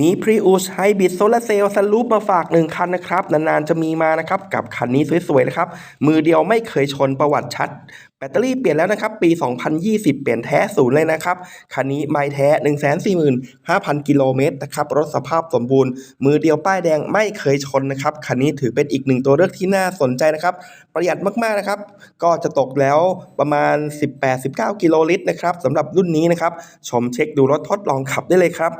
มี Prius Hybrid Solar Cell Sunroof มาฝากหนึ่งคันนะครับ นาน ๆ จะมีมานะครับ กับคันนี้สวย ๆ นะครับ มือเดียวไม่เคยชนประวัติชัด แบตเตอรี่เปลี่ยนแล้วนะครับ ปี 2020 เปลี่ยนแท้ศูนย์เลยนะครับ คันนี้ไม่แท้ 145,000 กิโลเมตรนะครับ รถสภาพสมบูรณ์ มือเดียวป้ายแดงไม่เคยชนนะครับ คันนี้ถือเป็นอีกหนึ่งตัวเลือกที่น่าสนใจนะครับ ประหยัดมาก ๆ นะครับ ก็จะตกแล้วประมาณ 18-19 กิโลลิตรนะครับสำหรับรุ่นนี้นะครับ ชมเช็คดูรถทดลองขับได้เลยครับ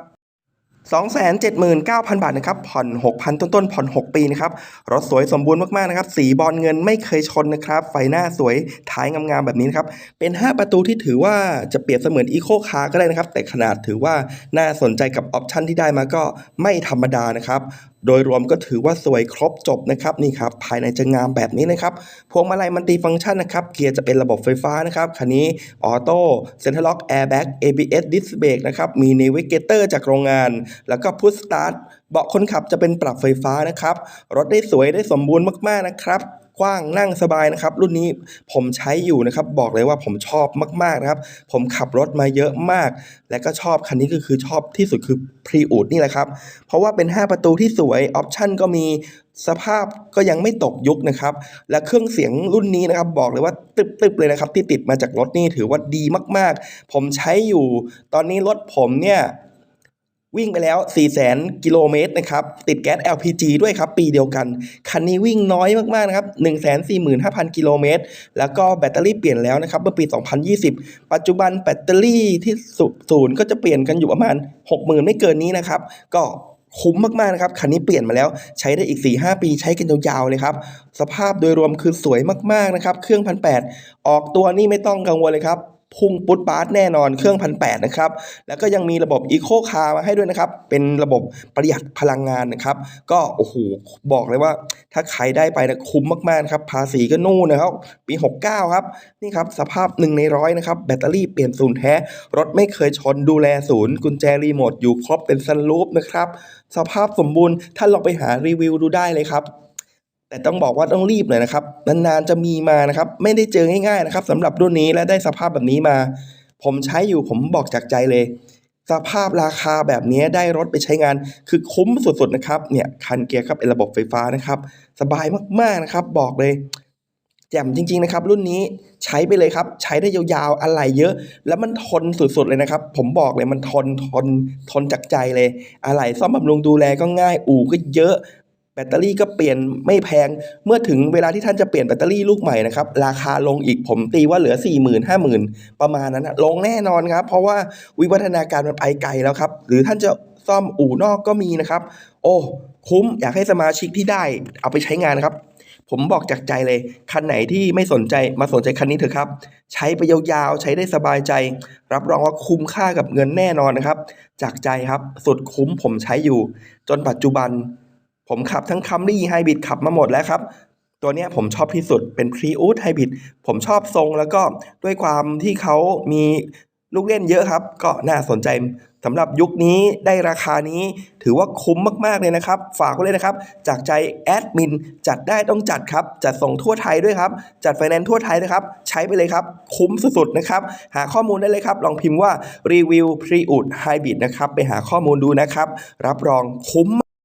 279,000 บาทนะครับ ผ่อน 6,000 ต้นๆ ผ่อน 6 ปีนะครับ รถสวยสมบูรณ์มากๆ นะครับ สีบอลเงินไม่เคยชนนะครับ ไฟหน้าสวย ท้ายงามๆ แบบนี้นะครับ เป็น 5 ประตูที่ถือว่าจะเปรียบเสมือนอีโคคาร์ก็ได้นะครับ แต่ขนาดถือว่าน่าสนใจกับออปชันที่ได้มาก็ไม่ธรรมดานะครับ โดยรวมก็ถือว่าสวยครบจบนะครับนี่ครับภายในจะงามแบบนี้นะครับพวงมาลัยมันตีฟังก์ชันนะครับเกียร์จะเป็นระบบไฟฟ้านะครับคันนี้ออโต้เซ็นทรัลล็อกแอร์แบ็ก ABS ดิสเบรกนะครับมีเนวิเกเตอร์จากโรงงาน แล้วก็พุชสตาร์ทเบาะคนขับจะเป็นปรับไฟฟ้านะครับรถได้สวยได้สมบูรณ์มากๆนะครับ กว้างนั่งสบายนะครับ รุ่นนี้ผมใช้อยู่นะครับบอกเลยว่าผมชอบมากๆนะครับ ผมขับรถมาเยอะมาก และก็ชอบคันนี้ก็คือชอบที่สุดคือพรีอูดนี่แหละครับ เพราะว่าเป็น 5 ประตูที่สวยออปชั่นก็มีสภาพก็ยังไม่ตกยุคนะครับ และเครื่องเสียงรุ่นนี้นะครับ บอกเลยว่าตึบๆเลยนะครับ ที่ติดมาจากรถนี่ถือว่าดีมาก ๆ ผมใช้อยู่ ตอนนี้รถผมเนี่ย วิ่งไปแล้ว 4 0 0 0 0กิโลเมตรนะครับ ติดแก๊ส LPG ด้วยครับ ปีเดียวกัน คันนี้วิ่งน้อยมากๆนะครับ 145,000 กิโลเมตร แล้วก็แบตเตอรี่เปลี่ยนแล้วนะครับ เมื่อปี 2020 ปัจจุบันแบตเตอรี่ที่ศูศูนย์ก็จะเปลี่ยนกันอยู่ประมาณ 60,000 ไม่เกินนี้นะครับ ก็คุ้มมากๆนะครับ คันนี้เปลี่ยนมาแล้วใช้ได้อีก 4-5 ปีใช้กันยาวๆเลยครับ สภาพโดยรวมคือสวยมากๆนะครับ เครื่องพันแออกตัวนี่ไม่ต้องกังวลเลยครับ พุ่งปุ๊ดปาร์ตแน่นอนเครื่องพันแนะครับ แล้วก็ยังมีระบบ Eco Car มาให้ด้วยนะครับ เป็นระบบประหยัดพลังงานนะครับ ก็โอ้โหบอกเลยว่า ถ้าใครได้ไปนะคุ้มมากๆนะครับ ภาษีก็นู่นนะครับ ปี 69 ครับ นี่ครับ สภาพ 1 ในร้อยนะครับ แบตเตอรี่เปลี่ยนศูนย์แท้ รถไม่เคยชนดูแลศูนย์ กุญแจรีโมทอยู่ครบเป็นซันรูฟนะครับ สภาพสมบูรณ์ท่านลองไปหารีวิวดูได้เลยครับ แต่ต้องบอกว่าต้องรีบหน่อยนะครับนานๆจะมีมานะครับ ไม่ได้เจอง่ายๆนะครับสำหรับรุ่นนี้และได้สภาพแบบนี้มา ผมใช้อยู่ผมบอกจากใจเลย สภาพราคาแบบนี้ได้รถไปใช้งาน คือคุ้มสุดๆนะครับเนี่ยคันเกียร์ครับเป็นระบบไฟฟ้านะครับ สบายมากๆนะครับ บอกเลยแจ่มจริง ๆนะครับ รุ่นนี้ใช้ไปเลยครับ ใช้ได้ยาวๆอะไรเยอะ แล้วมันทนสุดๆเลยนะครับ ผมบอกเลยมันทนทนทนจากใจเลย อะไรซ่อมบำรุงดูแลก็ง่ายอู่ก็เยอะ แบตเตอรี่ก็เปลี่ยนไม่แพง เมื่อถึงเวลาที่ท่านจะเปลี่ยนแบตเตอรี่ลูกใหม่นะครับ ราคาลงอีกผมตีว่าเหลือ 4 0 0 0 0 5 0,000ประมาณนั้นนะลงแน่นอนครับ เพราะว่าวิวัฒนาการมันไปไกลแล้วครับ หรือท่านจะซ่อมอู่นอกก็มีนะครับ โอ้คุ้มอยากให้สมาชิกที่ได้เอาไปใช้งานนะครับผมบอกจากใจเลย คันไหนที่ไม่สนใจมาสนใจคันนี้เถอะครับ ใช้ไปยาวๆ ใช้ได้สบายใจ รับรองว่าคุ้มค่ากับเงินแน่นอนนะครับ จากใจครับ สุดคุ้มผมใช้อยู่ จนปัจจุบัน ผมขับทั้งคัมรี่ไฮบริดขับมาหมดแล้วครับ ตัวนี้ผมชอบที่สุดเป็น p r i u s Hybrid ผมชอบทรงแล้วก็ด้วยความที่เขามีลูกเล่นเยอะครับ ก็น่าสนใจสำหรับยุคนี้ได้ราคานี้ถือว่าคุ้มมาก ๆ เลยนะครับ ฝากไว้เลยนะครับ จากใจแอดมินจัดได้ต้องจัดครับ จัดส่งทั่วไทยด้วยครับ จัดไฟแนนซ์ทั่วไทยนะครับ ใช้ไปเลยครับ คุ้มสุด ๆ นะครับ หาข้อมูลได้เลยครับ ลองพิมพ์ว่ารีวิว p r i u s Hybrid นะครับ ไปหาข้อมูลดูนะครับ รับรองคุ้ม